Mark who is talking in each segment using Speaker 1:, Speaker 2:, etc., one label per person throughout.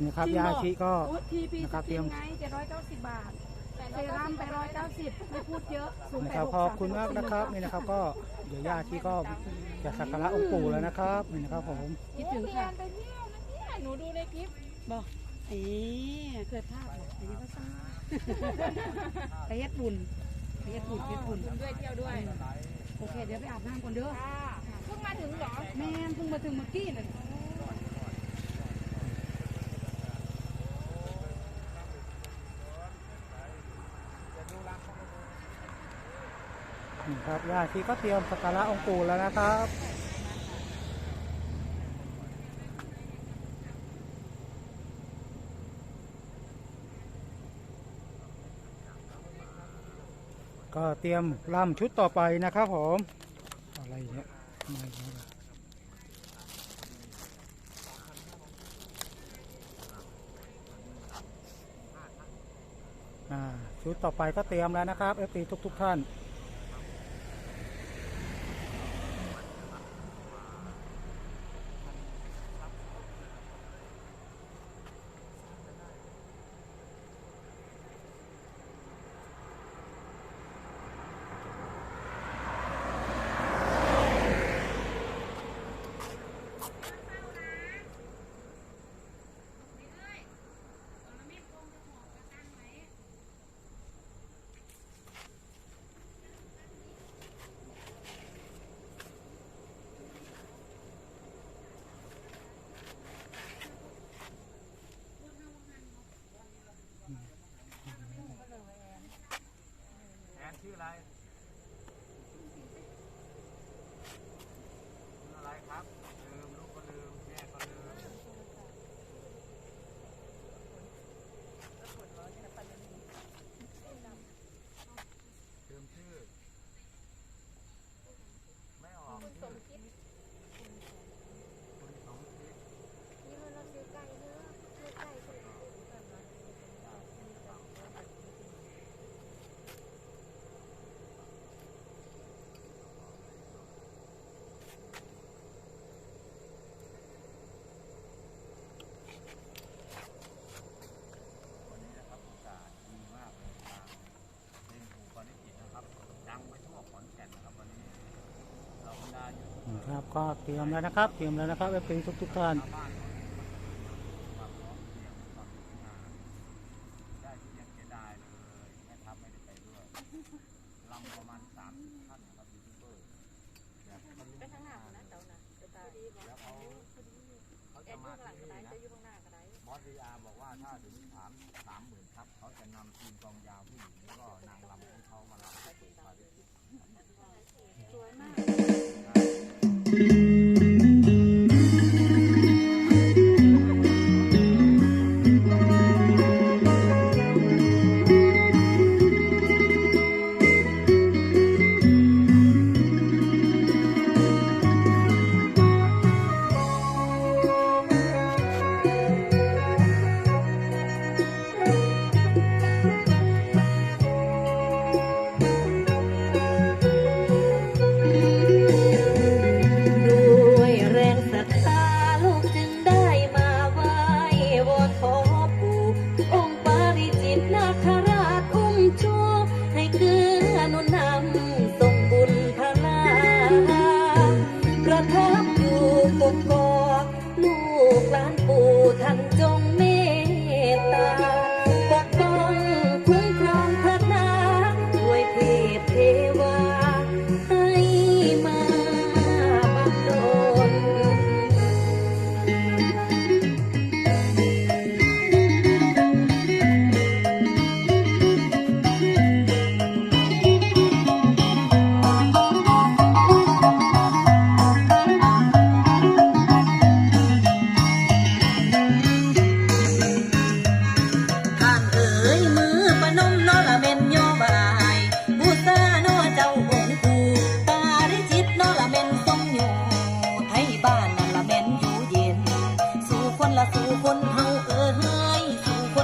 Speaker 1: นี่ครับ
Speaker 2: จง
Speaker 1: ยา
Speaker 2: บอก
Speaker 1: ชิก็
Speaker 2: ทีพี
Speaker 1: นะครับเตรียม
Speaker 2: ไงเจ็ดร้อยเก้าสิบบาทเซรั่มไปร้อยเก้าสิบไม่พูดเยอะศูนย์
Speaker 1: นะ
Speaker 2: แป
Speaker 1: ค
Speaker 2: ด
Speaker 1: รับ
Speaker 2: หก
Speaker 1: ขอบคุณมากนะครับนี่นะครับก็เดี๋ยวย่าชีก็จะสักการะองค์ปู่แล้วนะครับนี่นะครับผม
Speaker 2: คิดถึงค่ะ
Speaker 3: ไปเที่ยวนะเนี่ยหนูดูในคลิป
Speaker 2: บอกเอ๊ะเคยพลาดเหรออันนี้ก็ทราบไปเฮ็ดบุญไปเฮ็ดบุญเฮ็ดบุญ
Speaker 3: ด้วยเที่ยวด้วย
Speaker 2: โอเค เดี๋ยวไปอาบน้ำก่อนเด้อ
Speaker 3: ค่ะเพิ่งมาถึงเหรอ
Speaker 2: แม่เพิ่งมาถึงเมื่อกี้เลย
Speaker 1: นี่ครับยาชีก็เตรียมสักการะองค์ปู่แล้วนะครับก็เตรียมลำชุดต่อไปนะครับผมอะไรเนี่ยอะไรเนี่ยชุดต่อไปก็เตรียมแล้วนะครับเอฟซีทุก ๆ ท่าน
Speaker 4: แอนชื่ออะไรชื่ออะไรครับ ลืมลูกก็ลืม แม่ก็ลืมลืมชื่อ ไม่ออกชื่อคุณสมคิดวันนี้นะครับโอกาสดีมากเลยทางเล่นภูกรณิกิจนะครับ ดังไปทั่วขอนแก่นนะครับวันนี้ เราบรรดาอยู่
Speaker 1: นะ ครับก็เตรียมแล้วนะครับเตรียมแล้วนะครับเอฟซีทุกท่าน
Speaker 4: ชาวบ้านความร้องเรียนความสวยงามได้ที่ยังเสียดายเลยแม่ทัพไม่ได้ไปด้วยลำประมาณสามสิบท่านนะครับยูทูบเบอร์แบบเขาลุ้น
Speaker 3: ไปเต่านะไปตาดี
Speaker 4: แล้วเขาเขา
Speaker 3: แอ
Speaker 4: จะ
Speaker 3: ด
Speaker 4: มา
Speaker 3: เบื้องหลัง
Speaker 4: ที่
Speaker 3: ก็
Speaker 4: นี่
Speaker 3: ได้
Speaker 4: นะ
Speaker 3: จะอยู่ข้าน
Speaker 4: บอสดีอาบอกว่าถ้าถึงสามสามหมื่นครับ เขาจะนำทีมกองยาวผู้หญิงแล้วก็นางรำ
Speaker 5: ด้วานปู่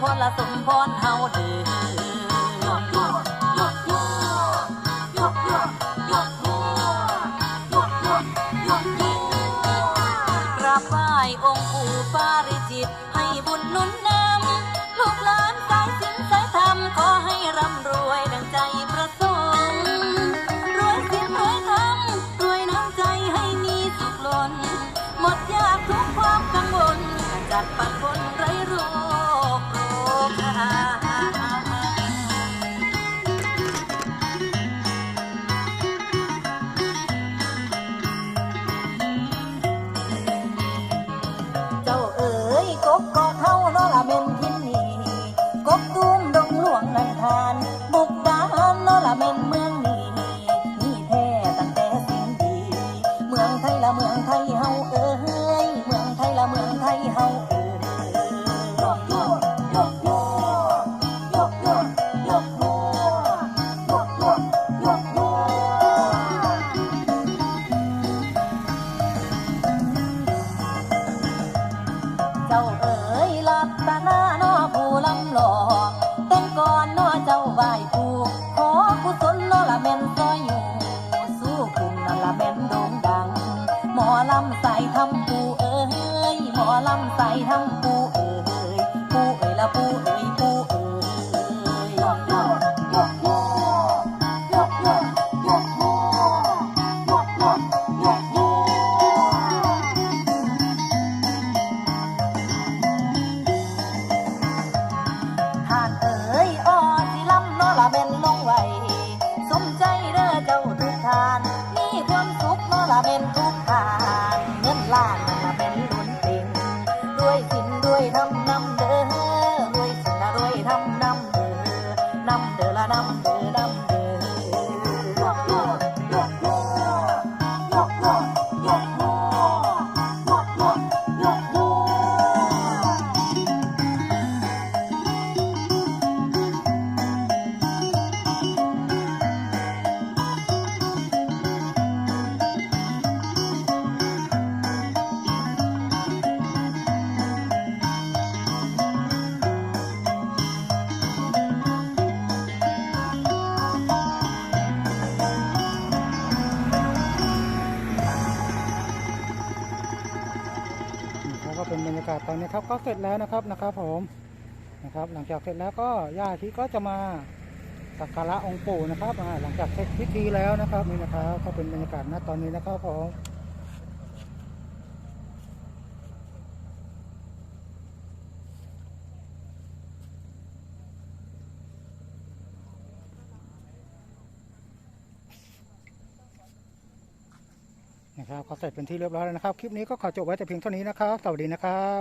Speaker 5: พรละสมพรเฮาเด้อ ก็เป็น
Speaker 1: บรรยากาศตอนนี้ครับก็เสร็จแล้วนะครับนะครับผมนะครับ หลังจากเสร็จแล้วก็ญาติก็จะมาสักการะองค์ปู่นะครับหลังจากเสร็จพิธีแล้วนะครับนี่นะครับก็เป็นบรรยากาศณตอนนี้นะครับผม นะครับเขาเสร็จเป็นที่เรียบร้อยแล้วนะครับ คลิปนี้ก็ขอจบไว้แต่เพียงเท่านี้นะครับ สวัสดีนะครับ